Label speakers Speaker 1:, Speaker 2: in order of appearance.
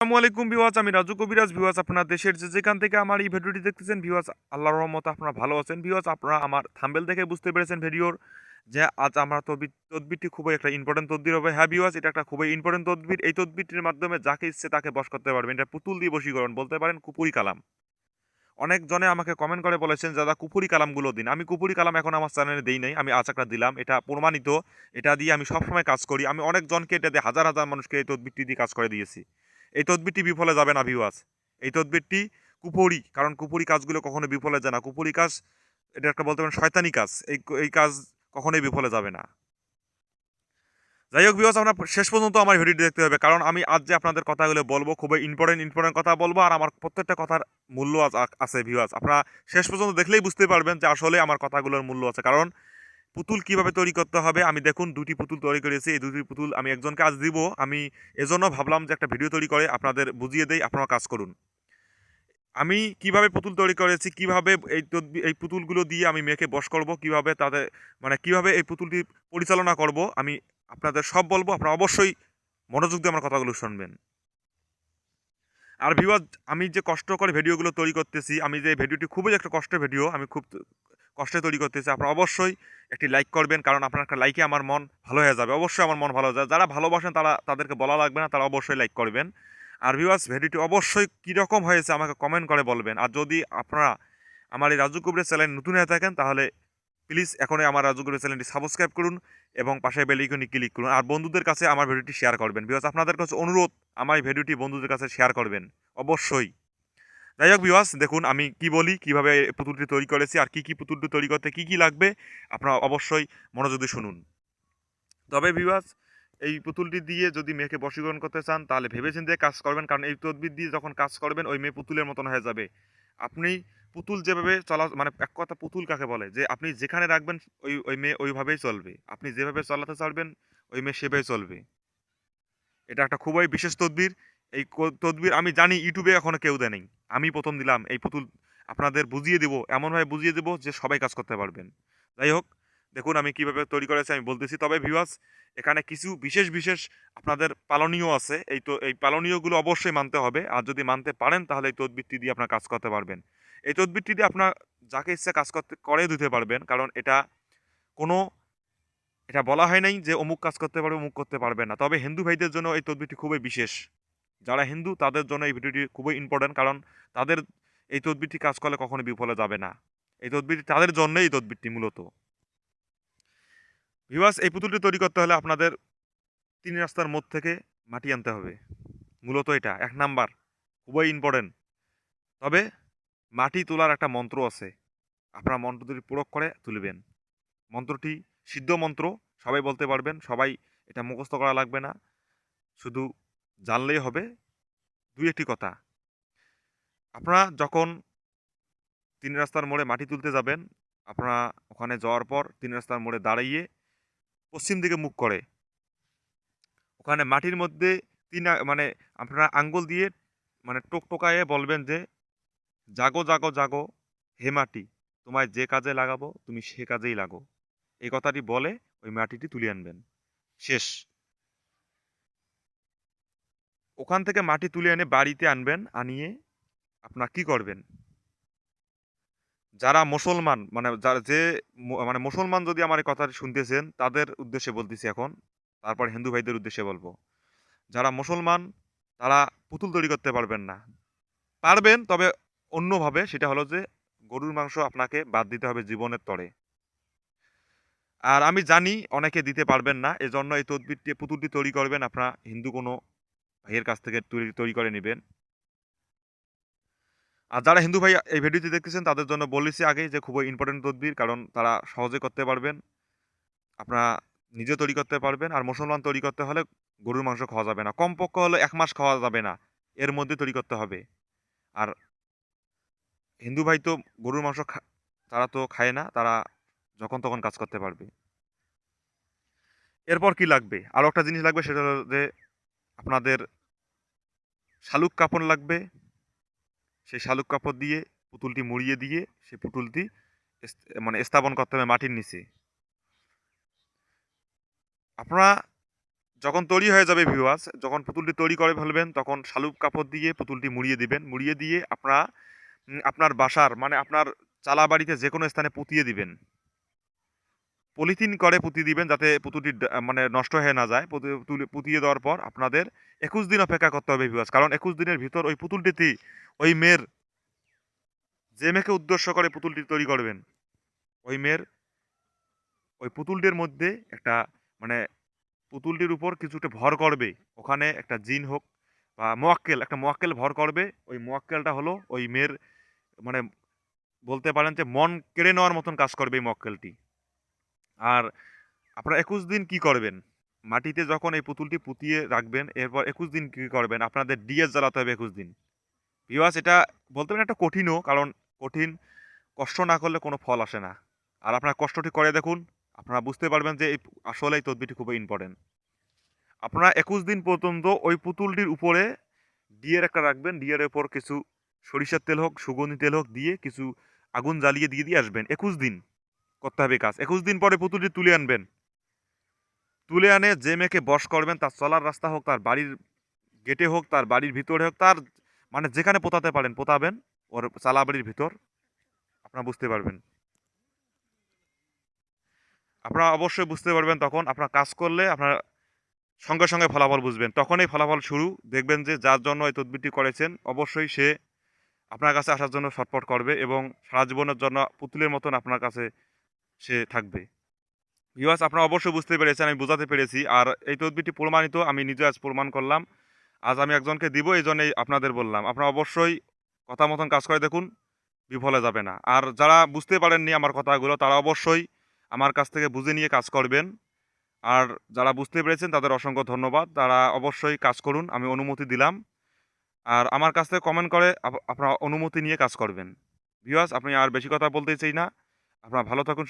Speaker 1: আসসালামু আলাইকুম ভিওয়াজ আমি রাজু কবিরাজ। ভিওয়াজ আপনার দেশের যে যেখান থেকে আমার এই ভিডিওটি দেখতেছেন ভিওয়াজ আল্লাহর রহমত আপনারা ভালো আছেন। ভিওয়াজ আপনারা আমার থাম্বেল দেখে বুঝতে পেরেছেন ভিডিওর যে আজ আমরা তদবির তদবিরটি খুবই একটা ইম্পর্টেন্ট তদবির হবে। হ্যাঁ ভিওয়াজ এটা একটা খুবই ইম্পর্টেন্ট তদবির। এই তদবিরটির মাধ্যমে যাকে ইচ্ছে তাকে বশ করতে পারবেন। এটা পুতুল দিয়ে বশীকরণ, বলতে পারেন কুপুরি কালাম। অনেক জনে আমাকে কমেন্ট করে বলেছেন, দাদা, কুপুরি কালামগুলো দিন। আমি কুপুরি কালাম এখন আমার চ্যানেলে দিই নাই। আমি আজ একটা দিলাম, এটা প্রমাণিত। এটা দিয়ে আমি সবসময় কাজ করি। আমি অনেক জনকে এটা দিয়ে হাজার হাজার মানুষকে এই তদবিরটি দিয়ে কাজ করে দিয়েছি। এই তদবিরটি বিফলে যাবে না ভিউয়াস এই তদবিরটি কুপুরি কারণ কুপুরি কাজগুলো কখনো বিফলে যায় না। কুপুরি কাজ, এটা একটা বলতে পারেন শয়তানি কাজ। এই এই কাজ কখনোই বিফলে যাবে না। যাই হোক ভিউয়াস আপনার শেষ পর্যন্ত আমার ভিডিওটি দেখতে হবে, কারণ আমি আজ যে আপনাদের কথাগুলো বলব, খুবই ইম্পর্টেন্ট ইম্পর্টেন্ট কথা বলব, আর আমার প্রত্যেকটা কথার মূল্য আছে ভিউয়াস আপনারা শেষ পর্যন্ত দেখলেই বুঝতে পারবেন যে আসলে আমার কথাগুলোর মূল্য আছে। কারণ পুতুল কীভাবে তৈরি করতে হবে? আমি দেখুন, দুটি পুতুল তৈরি করেছি। এই দুটি পুতুল আমি একজনকে আজ দিব। আমি এজন্য ভাবলাম যে একটা ভিডিও তৈরি করে, আপনাদের বুঝিয়ে দেই, আপনারা কাজ করুন। আমি কীভাবে পুতুল তৈরি করেছি, কীভাবে এই এই পুতুলগুলো দিয়ে আমি মেয়েকে বশ করব, কীভাবে তাদের মানে কীভাবে এই পুতুলটি পরিচালনা করব, আমি আপনাদের সব বলব। আপনারা অবশ্যই মনোযোগ দিয়ে আমার কথাগুলো শুনবেন। আর ভিওয়াজ আমি যে কষ্ট করে ভিডিওগুলো তৈরি করতেছি, আমি যে ভিডিওটি খুবই একটা কষ্টের ভিডিও, আমি খুব কষ্টে তৈরি করতেছে, আপনারা অবশ্যই একটি লাইক করবেন, কারণ আপনার একটা লাইকে আমার মন ভালো হয়ে যাবে। অবশ্যই আমার মন ভালো হয়ে যাবে। যারা ভালোবাসেন, তারা তাদেরকে বলা লাগবে না, তারা অবশ্যই লাইক করবেন। আর ভিউয়ার্স ভিডিওটি অবশ্যই কীরকম হয়েছে আমাকে কমেন্ট করে বলবেন। আর যদি আপনারা আমার এই রাজু কুবরের চ্যানেল নতুন হয়ে থাকেন, তাহলে প্লিজ এখনই আমার রাজু কুবরের চ্যানেলটি সাবস্ক্রাইব করুন এবং পাশে বেলিকনি ক্লিক করুন। আর বন্ধুদের কাছে আমার ভিডিওটি শেয়ার করবেন। ভিউয়ার্স আপনাদের কাছে অনুরোধ, আমার এই ভিডিওটি বন্ধুদের কাছে শেয়ার করবেন। অবশ্যই। যাই হোক বিওয়াস দেখুন আমি কি বলি, কীভাবে পুতুলটি তৈরি করেছি আর কি কি পুতুলটি তৈরি করতে কি কি লাগবে, আপনারা অবশ্যই মনোযোগ দিয়ে শুনুন। তবে বিওয়াস এই পুতুলটি দিয়ে যদি মেয়েকে বশীকরণ করতে চান, তাহলে ভেবেচিন্তে কাজ করবেন, কারণ এই তদবির দিয়ে যখন কাজ করবেন, ওই মেয়ে পুতুলের মতন হয়ে যাবে। আপনি পুতুল যেভাবে চলা মানে এক কথা পুতুল কাকে বলে, যে আপনি যেখানে রাখবেন, ওই ওই মেয়ে ওইভাবেই চলবে। আপনি যেভাবে চালাতে চাইবেন, ওই মেয়ে সেভাবে চলবে। এটা একটা খুবই বিশেষ তদবির এই তদবির আমি জানি ইউটিউবে এখনও কেউ দেয় নেই। আমি প্রথম দিলাম, এই পুতুল আপনাদের বুঝিয়ে দেবো, এমনভাবে বুঝিয়ে দেবো যে সবাই কাজ করতে পারবেন। যাই হোক, দেখুন আমি কীভাবে তৈরি করেছি, আমি বলতেছি। তবে ভিউয়ার্স এখানে কিছু বিশেষ বিশেষ আপনাদের পালনীয় আছে। এই তো, এই পালনীয়গুলো অবশ্যই মানতে হবে। আর যদি মানতে পারেন, তাহলে এই তদবিরটি দিয়ে আপনার কাজ করতে পারবেন। এই তদবিরটি দিয়ে আপনার যাকে ইচ্ছা কাজ করতে, করে দিতে পারবেন। কারণ এটা কোনো, এটা বলা হয় নাই যে অমুক কাজ করতে পারবে, অমুক করতে পারবে না। তবে হিন্দু ভাইদের জন্য এই তদবিরটি খুবই বিশেষ। যারা হিন্দু, তাদের জন্য এই ভিডিওটি খুবই ইম্পর্টেন্ট কারণ তাদের এই তদবিরটি কাজ করলে কখনো বিফলে যাবে না। এই তদবিরটি তাদের জন্যই এই তদবিরটি মূলত। ভিভাস এই পুতুলটি তৈরি করতে হলে আপনাদের তিন রাস্তার মধ্যে থেকে মাটি আনতে হবে। মূলত এটা, এক নাম্বার, খুবই ইম্পর্টেন্ট তবে মাটি তোলার একটা মন্ত্র আছে। আপনারা মন্ত্রটি প্রয়োগ করে তুলবেন। মন্ত্রটি সিদ্ধ মন্ত্র, সবাই বলতে পারবেন, সবাই এটা মুখস্থ করা লাগবে না। শুধু জানলেই হবে দুই একটি কথা। আপনারা যখন তিন রাস্তার মোড়ে মাটি তুলতে যাবেন, আপনারা ওখানে যাওয়ার পর তিন রাস্তার মোড়ে দাঁড়িয়ে পশ্চিম দিকে মুখ করে। ওখানে মাটির মধ্যে তিন মানে আপনারা আঙ্গুল দিয়ে মানে টোকটোকায়ে বলবেন যে, জাগো জাগো জাগো, হে মাটি, তোমায় যে কাজে লাগাবো, তুমি সে কাজেই লাগো। এই কথাটি বলে ওই মাটিটি তুলে আনবেন। শেষ। ওখান থেকে মাটি তুলে এনে বাড়িতে আনবেন, আনিয়ে আপনার কি করবেন? যারা মুসলমান মানে যারা যে মানে মুসলমান যদি আমার এই কথাটি শুনতেছেন, তাদের উদ্দেশ্যে বলতেছি এখন, তারপর হিন্দু ভাইদের উদ্দেশ্যে বলব। যারা মুসলমান, তারা পুতুল তৈরি করতে পারবেন না। পারবেন, তবে অন্যভাবে সেটা হলো যে গরুর মাংস আপনাকে বাদ দিতে হবে জীবনের তরে। আর আমি জানি অনেকে দিতে পারবেন না, এজন্য এই তদবিরটি, পুতুলটি তৈরি করবেন, আপনারা হিন্দু কোনো ভাইয়ের কাছ থেকে তৈরি তৈরি করে নেবেন। আর যারা হিন্দু ভাই এই ভিডিওটি দেখতেছেন, তাদের জন্য বলেছি আগেই যে খুবই ইম্পর্টেন্ট তদবির, কারণ তারা সহজে করতে পারবেন। আপনারা নিজে তৈরি করতে পারবেন, আর মুসলমান তৈরি করতে হলে গরুর মাংস খাওয়া যাবে না। কমপক্ষে হলে এক মাস খাওয়া যাবে না, এর মধ্যে তৈরি করতে হবে। আর হিন্দু ভাই তো গরুর মাংস তারা তো খায় না, তারা যখন তখন কাজ করতে পারবে। এরপর কি লাগবে? আরও একটা জিনিস লাগবে, সেটা হলো যে আপনাদের শালুক কাপড় লাগবে। সেই শালুক কাপড় দিয়ে, পুতুলটি মুড়িয়ে দিয়ে, সেই পুতুলটি মানে স্থাপন করতে হবে মাটির নিচে। আপনারা যখন তৈরি হয়ে যাবে ভিউয়ার্স যখন পুতুলটি তৈরি করে ফেলবেন, তখন শালুক কাপড় দিয়ে পুতুলটি মুড়িয়ে দিবেন। মুড়িয়ে দিয়ে আপনারা আপনার বাসার মানে আপনার চালা বাড়িতে যে কোনো স্থানে পুঁতিয়ে দিবেন। পলিথিন করে পুঁতিয়ে দিবেন যাতে পুতুলটি ড- মানে নষ্ট হয়ে না যায়। পুঁতি- পুঁতিয়ে দেওয়ার পর আপনাদের একুশ দিন অপেক্ষা করতে হবে ভিউয়ার্স কারণ একুশ দিনের ভিতর ওই পুতুলটিতে ওই মেয়ের যে মেয়েকে উদ্দেশ্য করে পুতুলটি তৈরি করবেন, ওই মেয়ের, ওই পুতুলটির মধ্যে একটা মানে পুতুলটির উপর কিছুটা ভর করবে। ওখানে একটা জিন হোক বা মোয়াক্কেল, একটা মোয়াক্কেল ভর করবে। ওই মোয়াক্কেলটা হলো ওই মেয়ের মানে বলতে পারেন যে মন কেড়ে নেওয়ার মতন কাজ করবে এই মোয়াক্কেলটি। আর আপনারা একুশ দিন কি করবেন? মাটিতে যখন এই পুতুলটি পুঁতিয়ে রাখবেন, এরপর একুশ দিন কি করবেন? আপনাদের ডিএস জ্বালাতে হবে একুশ দিন। বিওয়াস এটা বলতে পারেন একটা কঠিনও, কারণ কঠিন, কষ্ট না করলে কোনো ফল আসে না। আর আপনারা কষ্টটি করে দেখুন, আপনারা বুঝতে পারবেন যে এই আসলে এই তদবিরটি খুবই ইম্পর্টেন্ট আপনারা একুশ দিন পর্যন্ত ওই পুতুলটির উপরে ডিয়ের একটা রাখবেন ডিয়ের উপর কিছু সরিষার তেল হোক, সুগন্ধি তেল হোক দিয়ে কিছু আগুন জ্বালিয়ে দিয়ে দিয়ে আসবেন, একুশ দিন। করতে হবে কাজ। একুশ দিন পরে পুতুলটি তুলে আনবেন। তুলে আনে যে মেয়েকে বশ করবেন, তার চলার রাস্তা হোক, তার বাড়ির গেটে হোক, তার বাড়ির ভিতরে হোক, তার মানে যেখানে পোতাতে পারেন, পোতাবেন, ওর চালা বাড়ির ভিতর। আপনারা বুঝতে পারবেন। আপনারা অবশ্যই বুঝতে পারবেন তখন আপনার কাজ করলে আপনার সঙ্গে সঙ্গে ফলাফল বুঝবেন। তখনই ফলাফল শুরু। দেখবেন যে যার জন্য এই তদবিরটি করেছেন, অবশ্যই সে আপনার কাছে আসার জন্য ছটপট করবে এবং সারা জীবনের জন্য পুতুলের মতন আপনার কাছে সে থাকবে। ভিওয়াস আপনারা অবশ্যই বুঝতে পেরেছেন, আমি বোঝাতে পেরেছি। আর এই তদবিরটি প্রমাণিত, আমি নিজে আজ প্রমাণ করলাম। আজ আমি একজনকে দিব এই জন্যই আপনাদের বললাম। আপনারা অবশ্যই কথা মতন কাজ করে দেখুন, বিফলে যাবে না। আর যারা বুঝতে পারেননি আমার কথাগুলো, তারা অবশ্যই আমার কাছ থেকে বুঝে নিয়ে কাজ করবেন। আর যারা বুঝতে পেরেছেন, তাদের অসংখ্য ধন্যবাদ। তারা অবশ্যই কাজ করুন, আমি অনুমতি দিলাম। আর আমার কাছ থেকে কমেন্ট করে, আপ- আপনারা অনুমতি নিয়ে কাজ করবেন। ভিওয়াস আপনি আর বেশি কথা বলতে চাই না। আপনারা ভালো থাকুন